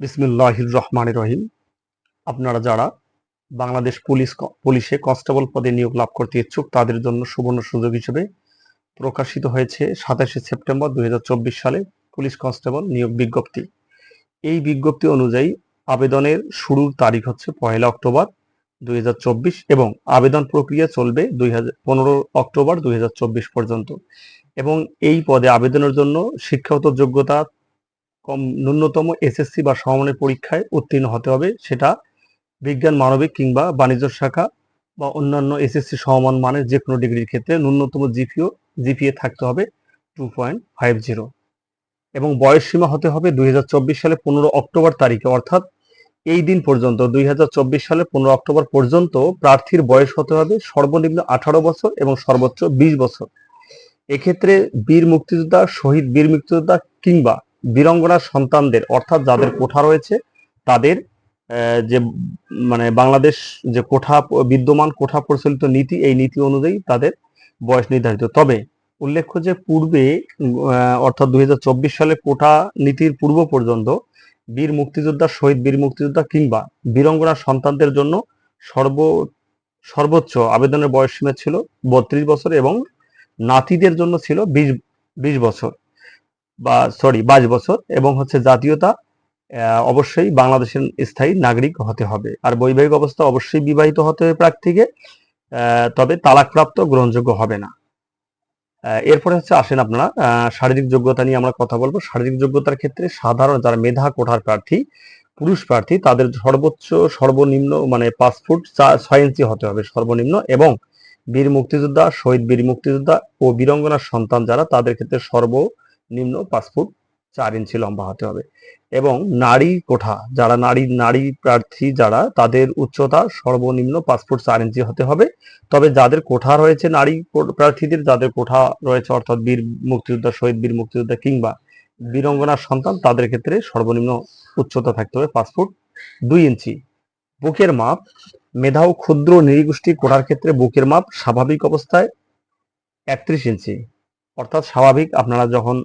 বিসমিল্লাহির রহমান রহিম আপনারা যারা বাংলাদেশ পুলিশ পুলিশে কনস্টেবল পদে নিয়োগ লাভ করতে ইচ্ছুক, তাদের জন্য সুবর্ণ সুযোগ হিসেবে প্রকাশিত হয়েছে সাতাশে সেপ্টেম্বর দুই হাজার চব্বিশ সালে পুলিশ কনস্টেবল নিয়োগ বিজ্ঞপ্তি। এই বিজ্ঞপ্তি অনুযায়ী আবেদনের শুরুর তারিখ হচ্ছে পয়লা অক্টোবর দুই হাজার চব্বিশ এবং আবেদন প্রক্রিয়া চলবে দুই অক্টোবর দুই হাজার চব্বিশ পর্যন্ত। এবং এই পদে আবেদনের জন্য শিক্ষাগত যোগ্যতা কম ন্যূনতম এসএসসি বা সমমানের পরীক্ষায় উত্তীর্ণ হতে হবে। সেটা বিজ্ঞান, মানবিক কিংবা বাণিজ্য শাখা বা অন্যান্য এসএসসি সমমান মানের যে কোনো ডিগ্রির ক্ষেত্রে ন্যূনতম জিপিও জিপিএ থাকতে হবে টু পয়েন্ট ফাইভ জিরো এবং বয়স সীমা হতে হবে দুই হাজার চব্বিশ সালে পনেরো অক্টোবর তারিখে। অর্থাৎ এই দিন পর্যন্ত, দুই হাজার চব্বিশ সালে পনেরো অক্টোবর পর্যন্ত প্রার্থীর বয়স হতে হবে সর্বনিম্ন আঠারো বছর এবং সর্বোচ্চ বিশ বছর। এক্ষেত্রে বীর মুক্তিযোদ্ধা, শহীদ বীর মুক্তিযোদ্ধা কিংবা বীরঙ্গনার সন্তানদের, অর্থাৎ যাদের কোঠা রয়েছে, তাদের যে মানে বাংলাদেশ যে কোঠা, বিদ্যমান কোঠা প্রচলিত নীতি, এই নীতি অনুযায়ী তাদের বয়স নির্ধারিত। তবে উল্লেখ্য যে পূর্বে অর্থাৎ দু হাজার চব্বিশ সালে কোঠা নীতির পূর্ব পর্যন্ত বীর মুক্তিযোদ্ধা, শহীদ বীর মুক্তিযোদ্ধা কিংবা বীরঙ্গনার সন্তানদের জন্য সর্ব, সর্বোচ্চ আবেদনের বয়স সীমা ছিল বত্রিশ বছর এবং নাতিদের জন্য ছিল বিশ বিশ বছর। বা সরি বাইশ বছর এবং হচ্ছে জাতীয়তা অবশ্যই বাংলাদেশের স্থায়ী নাগরিক হতে হবে। আর বৈবাহিক অবস্থা অবশ্যই বিবাহিত হতে হবে প্রার্থীকে তবে তালাকপ্রাপ্ত গ্রহণযোগ্য হবে না। এরপরে হচ্ছে আসেন আপনারা শারীরিক যোগ্যতা নিয়ে আমরা কথা বলব। শারীরিক যোগ্যতার ক্ষেত্রে সাধারণ যারা মেধা কোঠার প্রার্থী, পুরুষ প্রার্থী, তাদের সর্বোচ্চ, সর্বনিম্ন মানে পাঁচ ফুট ছয় ইঞ্চি হতে হবে সর্বনিম্ন এবং বীর মুক্তিযোদ্ধা, শহীদ বীর মুক্তিযোদ্ধা ও বীরঙ্গনার সন্তান যারা, তাদের ক্ষেত্রে সর্বনিম্ন পাঁচ ফুট চার ইঞ্চি লম্বা হতে হবে। এবং নারী কোঠা, যারা নারী নারী প্রার্থী যারা, তাদের উচ্চতা সর্বনিম্ন পাঁচ ফুট চার ইঞ্চি হতে হবে। তবে যাদের কোঠা রয়েছে নারী প্রার্থীদের, যাদের কোঠা রয়েছে অর্থাৎ বীর মুক্তিযোদ্ধা, শহীদ বীর মুক্তিযোদ্ধা কিংবা বীরঙ্গনার সন্তান, তাদের ক্ষেত্রে সর্বনিম্ন উচ্চতা থাকতে হবে পাঁচ ফুট দুই ইঞ্চি। বুকের মাপ, মেধা ও ক্ষুদ্র নৃগোষ্ঠী কোঠার ক্ষেত্রে বুকের মাপ স্বাভাবিক অবস্থায় একত্রিশ ইঞ্চি। অর্থাৎ স্বাভাবিক আপনারা যখন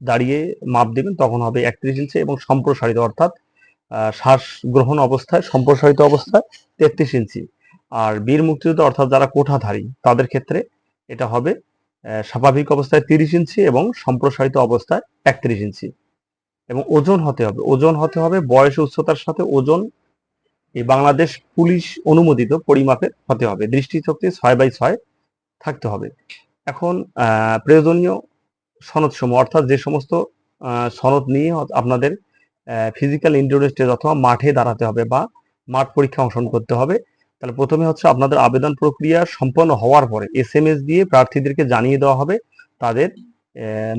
দাঁড়িয়ে মাপ দিবেন তখন হবে একত্রিশ ইঞ্চি এবং সম্প্রসারিত অর্থাৎ শ্বাস গ্রহণ অবস্থায় সম্প্রসারিত অবস্থায় তেত্রিশ ইঞ্চি। আর বীর মুক্তিযোদ্ধা অর্থাৎ যারা কোঠাধারী তাদের ক্ষেত্রে এটা হবে স্বাভাবিক অবস্থায় তিরিশ ইঞ্চি এবং সম্প্রসারিত অবস্থায় একত্রিশ ইঞ্চি। এবং ওজন হতে হবে, ওজন হতে হবে বয়স উচ্চতার সাথে ওজন, এই বাংলাদেশ পুলিশ অনুমোদিত পরিমাপের হতে হবে। দৃষ্টিশক্তি ছয় বাই ছয় থাকতে হবে। এখন প্রয়োজনীয় সনদ সমূহ অর্থাৎ যে সমস্ত সনদ নিয়ে আপনাদের ফিজিক্যাল টেস্ট অথবা মাঠে দাঁড়াতে হবে বা মাঠ পরীক্ষা অংশগ্রহণ করতে হবে, তাহলে প্রথমে হচ্ছে আপনাদের আবেদন প্রক্রিয়া সম্পন্ন হওয়ার পরে এস এম এস দিয়ে প্রার্থীদেরকে জানিয়ে দেওয়া হবে তাদের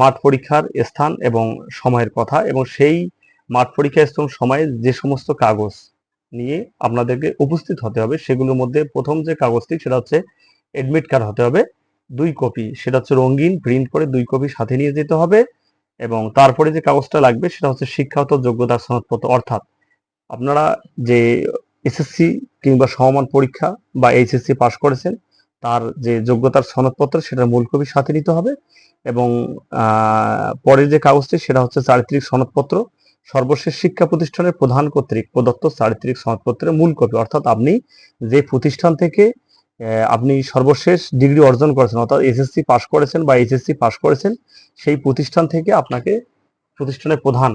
মাঠ পরীক্ষার স্থান এবং সময়ের কথা এবং সেই মাঠ পরীক্ষা স্থান সময়ে যে সমস্ত কাগজ নিয়ে আপনাদেরকে উপস্থিত হতে হবে, সেগুলোর মধ্যে প্রথম যে কাগজটি সেটা হচ্ছে এডমিট কার্ড হতে হবে। দুই কপি। সেটা হচ্ছে রঙিন প্রিন্ট করে দুই কপি সাথে নিয়ে যেতে হবে এবং তারপরে যে কাগজটা লাগবে সেটা হচ্ছে শিক্ষাগত যোগ্যতার সনদপত্র। অর্থাৎ আপনারা যে এসএসসি কিংবা সমমান পরীক্ষা বা এইচএসসি পাশ করেছেন, তার যে যোগ্যতার সনদপত্র সেটার মূল কপি সাথে নিতে হবে এবং পরের যে কাগজটি সেটা হচ্ছে চারিত্রিক সনদপত্র। সর্বশেষ শিক্ষা প্রতিষ্ঠানের প্রধান কর্তৃক প্রদত্ত চারিত্রিক সনদপত্রের মূল কপি। অর্থাৎ আপনি যে প্রতিষ্ঠান থেকে আপনি সর্বশেষ ডিগ্রি অর্জন করেছেন, অর্থাৎ এসএসসি পাশ করেছেন বা এইচএসসি পাশ করেছেন, সেই প্রতিষ্ঠান থেকে আপনাকে প্রতিষ্ঠানের প্রধান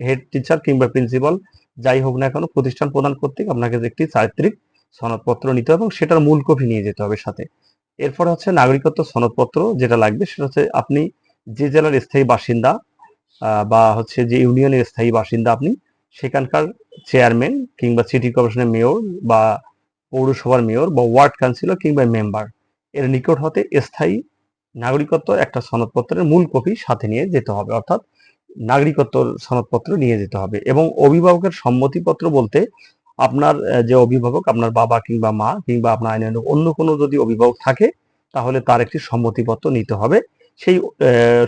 হেড টিচার কিংবা প্রিন্সিপাল যাই হোক না কেন প্রতিষ্ঠান প্রদান কর্তৃক আপনাকে একটি চারিত্রিক সনদপত্র নিতে হবে এবং সেটার মূল কপি নিয়ে যেতে হবে সাথে। এরপর হচ্ছে নাগরিকত্ব সনদপত্র যেটা লাগবে, সেটা হচ্ছে আপনি যে জেলার স্থায়ী বাসিন্দা বা হচ্ছে যে ইউনিয়নের স্থায়ী বাসিন্দা আপনি, সেখানকার চেয়ারম্যান কিংবা সিটি কর্পোরেশনের মেয়র বা পৌরসভার মেয়র বা ওয়ার্ড কাউন্সিলর কিংবা মেম্বার। এর নিকট হতে স্থায়ী নাগরিকত্ব একটা সনদপত্রের মূল কপি সাথে নিয়ে যেতে হবে, অর্থাৎ নাগরিকত্ব সনদপত্র নিয়ে যেতে হবে। এবং অভিভাবকের সম্মতিপত্র বলতে আপনার যে অভিভাবক, আপনার বাবা কিংবা মা কিংবা আপনার আইনের অন্য কোনো যদি অভিভাবক থাকে, তাহলে তার একটি সম্মতিপত্র নিতে হবে। সেই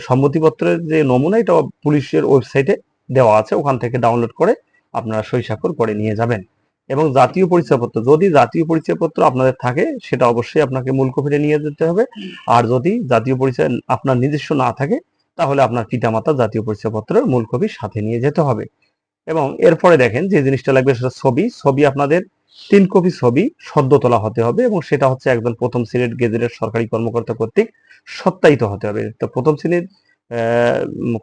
সম্মতিপত্রের যে নমুনা, এটা পুলিশের ওয়েবসাইটে দেওয়া আছে। ওখান থেকে ডাউনলোড করে আপনারা সই স্বাক্ষর করে নিয়ে যাবেন। এবং জাতীয় পরিচয়পত্র, যদি জাতীয় পরিচয়পত্র আপনাদের থাকে, সেটা অবশ্যই আপনাকে মূল কপিতে নিয়ে যেতে হবে। আর যদি জাতীয় পরিচয় আপনার নিজস্ব না থাকে, তাহলে আপনার পিতামাতা জাতীয় পরিচয়পত্রের মূল কপি সাথে নিয়ে যেতে হবে। এবং এরপরে দেখেন যে জিনিসটা লাগবে সেটা ছবি। ছবি আপনাদের তিন কপি ছবি সদ্য তোলা হতে হবে এবং সেটা হচ্ছে একজন প্রথম শ্রেণির গেজেটের সরকারি কর্মকর্তা কর্তৃক সত্যায়িত হতে হবে। তো প্রথম শ্রেণির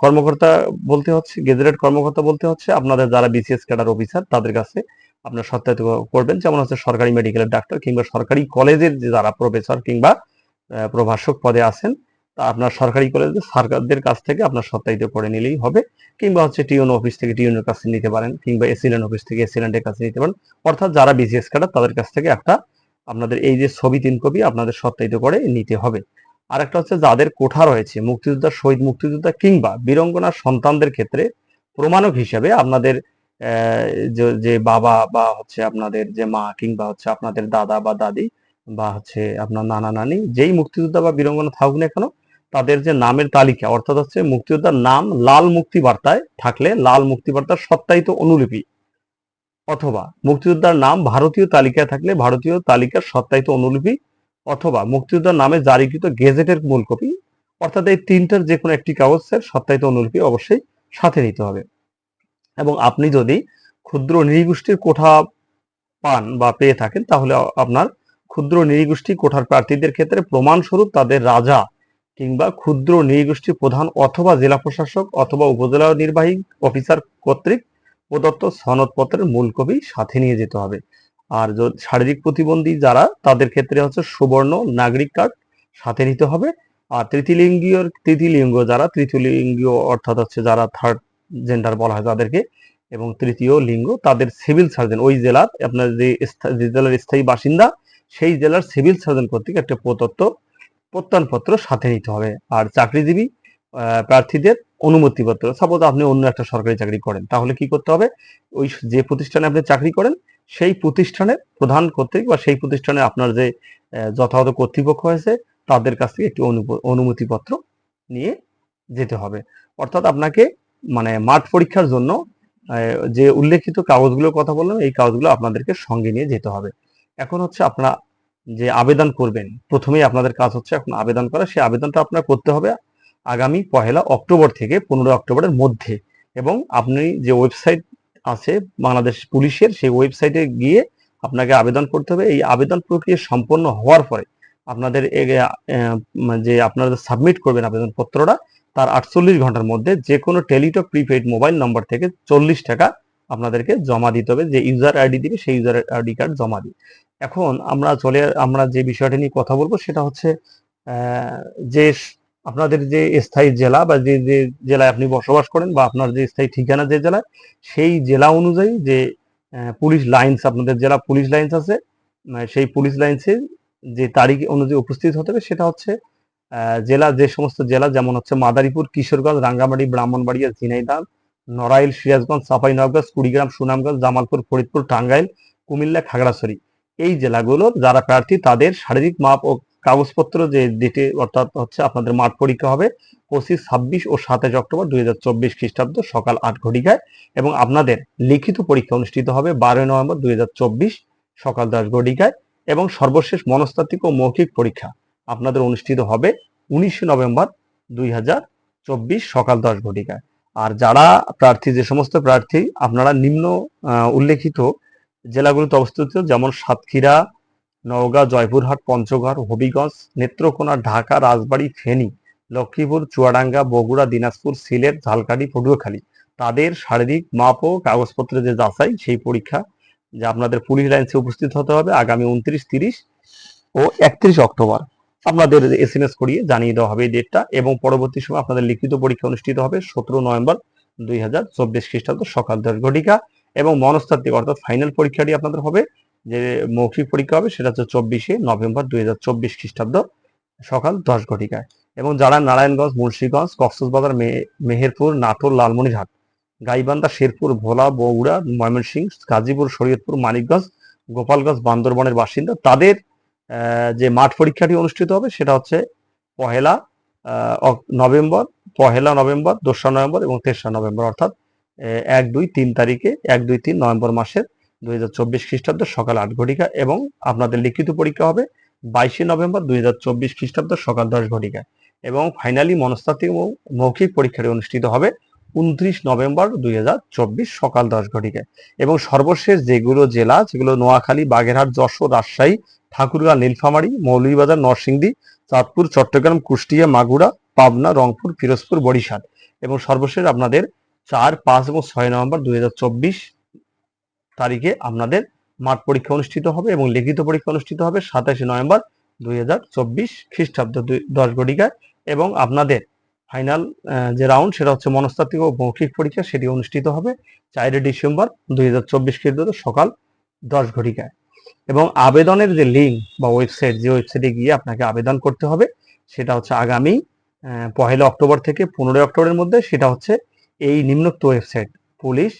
কর্মকর্তা বলতে হচ্ছে, গেজেটেড কর্মকর্তা বলতে হচ্ছে, আপনাদের যারা বিসিএস ক্যাডার অফিসার, তাদের কাছে আপনার সত্যায়িত করবেন। যেমন হচ্ছে সরকারি মেডিকেলের ডাক্তার কিংবা সরকারি কলেজের যারা প্রফেসর কিংবা প্রভাষক পদে আছেন, তা আপনার সরকারি কলেজের সরকারদের কাছ থেকে আপনার সত্যায়িত করে নিলেই হবে। কিংবা হচ্ছে টিউন অফিস থেকে টিউনের কাছে নিতে পারেন কিংবা এসিলেন্ট অফিস থেকে এসিলেন্টের কাছে নিতে পারেন। অর্থাৎ যারা বিসিএস ক্যাডার তাদের কাছ থেকে একটা আপনাদের এই যে ছবি, তিন কপি আপনাদের সত্যায়িত করে নিতে হবে। আর একটা হচ্ছে যাদের কোঠা রয়েছে, মুক্তিযোদ্ধা, শহীদ মুক্তিযোদ্ধা কিংবা বীরঙ্গনার সন্তানদের ক্ষেত্রে প্রমাণক হিসাবে আপনাদের যে- বাবা বা হচ্ছে আপনাদের যে মা কিংবা হচ্ছে আপনাদের দাদা বা দাদি বা হচ্ছে আপনার নানা নানি, যেই মুক্তিযোদ্ধা বা বীরঙ্গনা থাকুক না কেন, তাদের যে নামের তালিকা, অর্থাৎ হচ্ছে মুক্তিযোদ্ধার নাম লাল মুক্তি বার্তায় থাকলে লাল মুক্তি বার্তার সত্যায়িত অনুলিপি। অথবা মুক্তিযোদ্ধার নাম ভারতীয় তালিকায় থাকলে ভারতীয় তালিকার সত্যায়িত অনুলিপি। অথবা মুক্তিযোদ্ধার নামে জারিকৃত গেজেটের মূল কপি। অর্থাৎ এই তিনটার যে কোনো একটি কাগজের সত্যায়িত অনুলিপি অবশ্যই সাথে নিতে হবে। এবং আপনি যদি ক্ষুদ্র নৃগোষ্ঠীর কোঠা পান বা পেয়ে থাকেন, তাহলে আপনার ক্ষুদ্র নৃগোষ্ঠী কোঠার প্রার্থীদের ক্ষেত্রে প্রমাণস্বরূপ তাদের রাজা কিংবা ক্ষুদ্র নৃগোষ্ঠী প্রধান অথবা জেলা প্রশাসক অথবা উপজেলা নির্বাহী অফিসার কর্তৃক প্রদত্ত সনদপত্রের মূল কপি সাথে নিয়ে যেতে হবে। আর শারীরিক প্রতিবন্ধী যারা, তাদের ক্ষেত্রে হচ্ছে সুবর্ণ নাগরিক কার্ড সাথে নিতে হবে। আর তৃতীয় লিঙ্গীয়, তৃতীয় লিঙ্গ যারা, তৃতীয় লিঙ্গীয় অর্থাৎ হচ্ছে যারা থার্ড জেন্ডার বলা হয় তাদেরকে, এবং তৃতীয় লিঙ্গ তাদের সিভিল সার্জন ওই জেলার আপনার যে যে জেলার স্থায়ী বাসিন্দা, সেই জেলার সিভিল সার্জন কর্তৃক একটা প্রদত্ত প্রত্যয়নপত্র সাথে নিতে হবে। আর চাকরিজীবী প্রার্থীদের অনুমতিপত্র সাপোজ আপনি অন্য একটা সরকারি চাকরি করেন, তাহলে কি করতে হবে? ওই যে প্রতিষ্ঠানে আপনি চাকরি করেন, সেই প্রতিষ্ঠানের প্রধান কর্তৃক বা সেই প্রতিষ্ঠানে আপনার যে যথাযথ কর্তৃপক্ষ হয়েছে, তাদের কাছ থেকে একটি অনুমতিপত্র নিয়ে যেতে হবে। অর্থাৎ আপনাকে মানে মাঠ পরীক্ষার জন্য যে উল্লেখিত কাগজগুলোর কথা বললাম, এই কাগজগুলো আপনাদেরকে সঙ্গে নিয়ে যেতে হবে। এখন হচ্ছে আপনারা যে আবেদন করবেন, প্রথমেই আপনাদের কাজ হচ্ছে এখন আবেদন করা। সেই আবেদনটা আপনার করতে হবে আগামী পহেলা অক্টোবর থেকে পনেরো অক্টোবরের মধ্যে। এবং আপনি যে ওয়েবসাইট আছে বাংলাদেশ পুলিশের, সেই ওয়েবসাইটে গিয়ে আপনাকে আবেদন করতে হবে। এই আবেদন প্রক্রিয়া সম্পন্ন হওয়ার পরে আপনাদের যে আপনারা সাবমিট করবেন আবেদনপত্রটা তার আটচল্লিশ ঘণ্টার মধ্যে যে কোনো টেলিটক প্রিপেইড মোবাইল নম্বর থেকে চল্লিশ টাকা আপনাদেরকে জমা দিতে হবে, যে ইউজার আইডি দিবে সেই ইউজার আইডি কার্ড জমা দিই এখন আমরা চলে, আমরা যে বিষয়টা নিয়ে কথা বলব সেটা হচ্ছে যে আপনাদের যে স্থায়ী জেলা বা যে যে জেলায় আপনি বসবাস করেন বা আপনার যে স্থায়ী ঠিকানা যে জেলায়, সেই জেলা অনুযায়ী যে পুলিশ লাইন্স আপনাদের জেলা পুলিশ লাইন্স আছে সেই পুলিশ লাইন্সে যে তারিখ অনুযায়ী উপস্থিত হতে হবে, সেটা হচ্ছে জেলা, যে সমস্ত জেলা, যেমন হচ্ছে মাদারীপুর, কিশোরগঞ্জ, রাঙ্গামাটি, ব্রাহ্মণবাড়িয়া, ঝিনাইদহ, নড়াইল, সিরাজগঞ্জ চাঁপাইনবাবগঞ্জ কুড়িগ্রাম, সুনামগঞ্জ, জামালপুর, ফরিদপুর, টাঙ্গাইল, কুমিল্লা, খাগড়াছড়ি। এই জেলাগুলোর যারা প্রার্থী, তাদের শারীরিক মাপ ও কাগজপত্র যে ডেটে অর্থাৎ হচ্ছে আপনাদের মাঠ পরীক্ষা হবে পঁচিশ, ছাব্বিশ ও সাতাশ অক্টোবর দুই হাজার চব্বিশ খ্রিস্টাব্দ সকাল আট ঘটিকায় এবং আপনাদের লিখিত পরীক্ষা অনুষ্ঠিত হবে বারোই নভেম্বর দুই হাজার চব্বিশ সকাল দশ ঘটিকায় এবং সর্বশেষ মনস্তাত্ত্বিক ও মৌখিক পরীক্ষা। আপনাদের অনুষ্ঠিত হবে উনিশে নভেম্বর দুই হাজার চব্বিশ সকাল দশ ঘটিকায়। আর যারা প্রার্থী, যে সমস্ত প্রার্থী আপনারা নিম্ন উল্লেখিত জেলাগুলিতে অবস্থিত, যেমন সাতক্ষীরা, নওগাঁ, জয়পুরহাট, পঞ্চগড়, হবিগঞ্জ, নেত্রকোনা, ঢাকা, রাজবাড়ী, ফেনী, লক্ষ্মীপুর, চুয়াডাঙ্গা, বগুড়া, দিনাজপুর, সিলেট, ঝালকাঠি, পটুয়াখালী, তাদের শারীরিক মাপ ও কাগজপত্রের যে যাচাই, সেই পরীক্ষা যে আপনাদের পুলিশ লাইন্সে উপস্থিত হতে হবে আগামী উনত্রিশ, তিরিশ ও একত্রিশ অক্টোবর। আপনাদের এস এম এস করিয়ে জানিয়ে দেওয়া হবে এই ডেটটা এবং পরবর্তী সময় আপনাদের লিখিত পরীক্ষা অনুষ্ঠিত হবে সতেরো নভেম্বর দুই হাজার চব্বিশ খ্রিস্টাব্দ সকাল দশ ঘটিকা এবং মনস্তাত্ত্বিক অর্থাৎ ফাইনাল পরীক্ষাটি আপনাদের হবে যে মৌখিক পরীক্ষা হবে সেটা হচ্ছে চব্বিশে নভেম্বর দুই হাজার চব্বিশ খ্রিস্টাব্দ সকাল দশ ঘটিকায়। এবং যারা নারায়ণগঞ্জ, মুন্সীগঞ্জ, কক্সবাজার মেহেরপুর, নাটোর, লালমনিরহাট, গাইবান্ধা, শেরপুর, ভোলা, বগুড়া, ময়মনসিংহ, গাজীপুর, শরীয়তপুর, মানিকগঞ্জ, গোপালগঞ্জ, বান্দরবনের বাসিন্দা তাদের যে মাঠ পরীক্ষাটি অনুষ্ঠিত হবে সেটা হচ্ছে পহেলা নভেম্বর পহেলা নভেম্বর, দোসরা নভেম্বর এবং তেসরা নভেম্বর, অর্থাৎ এক, দুই, তিন তারিখে, এক, দুই, তিন নভেম্বর মাসের দুই হাজার চব্বিশ খ্রিস্টাব্দ সকাল আট ঘটিকা এবং আপনাদের লিখিত পরীক্ষা হবে বাইশে নভেম্বর দুই হাজার চব্বিশ খ্রিস্টাব্দ সকাল দশ ঘটিকায় এবং ফাইনালি মনস্তাত্ত্বিক মৌখিক পরীক্ষাটি অনুষ্ঠিত হবে উনত্রিশ নভেম্বর দুই হাজার চব্বিশ সকাল দশ ঘটিকায় এবং সর্বশেষ যেগুলো জেলা যেগুলো নোয়াখালী, বাগেরহাট, যশোর, রাজশাহী ঠাকুরগাঁ, নীলফামারী, মৌলভীবাজার, নরসিংদী, চাঁদপুর, চট্টগ্রাম, কুষ্টিয়া, মাগুরা, পাবনা, রংপুর, ফিরোজপুর, বরিশাল। এবং সর্বশেষ আপনাদের চার, পাঁচ এবং ছয় নভেম্বর দুই হাজার চব্বিশ তারিখে আপনাদের মাঠ পরীক্ষা অনুষ্ঠিত হবে এবং লিখিত পরীক্ষা অনুষ্ঠিত হবে সাতাশে নভেম্বর দুই হাজার চব্বিশ খ্রিস্টাব্দ দশ ঘটিকায় এবং আপনাদের ফাইনাল যে রাউন্ড সেটা হচ্ছে মনস্তাত্ত্বিক ও মৌখিক পরীক্ষা, সেটি অনুষ্ঠিত হবে চারই ডিসেম্বর দুই হাজার চব্বিশ খ্রিস্টাব্দ সকাল দশ ঘটিকায় এবং আবেদনের যে লিঙ্ক বা ওয়েবসাইট যে ওয়েবসাইটে গিয়ে আপনাকে আবেদন করতে হবে, সেটা হচ্ছে আগামী পহেলা অক্টোবর থেকে পনেরোই অক্টোবরের মধ্যে, সেটা হচ্ছে এই নিম্নোক্ত website police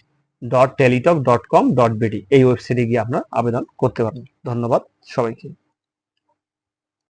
dot Teletalk dot com dot BD এই ওয়েবসাইটে গিয়ে আপনার আবেদন করতে পারবেন। ধন্যবাদ সবাইকে।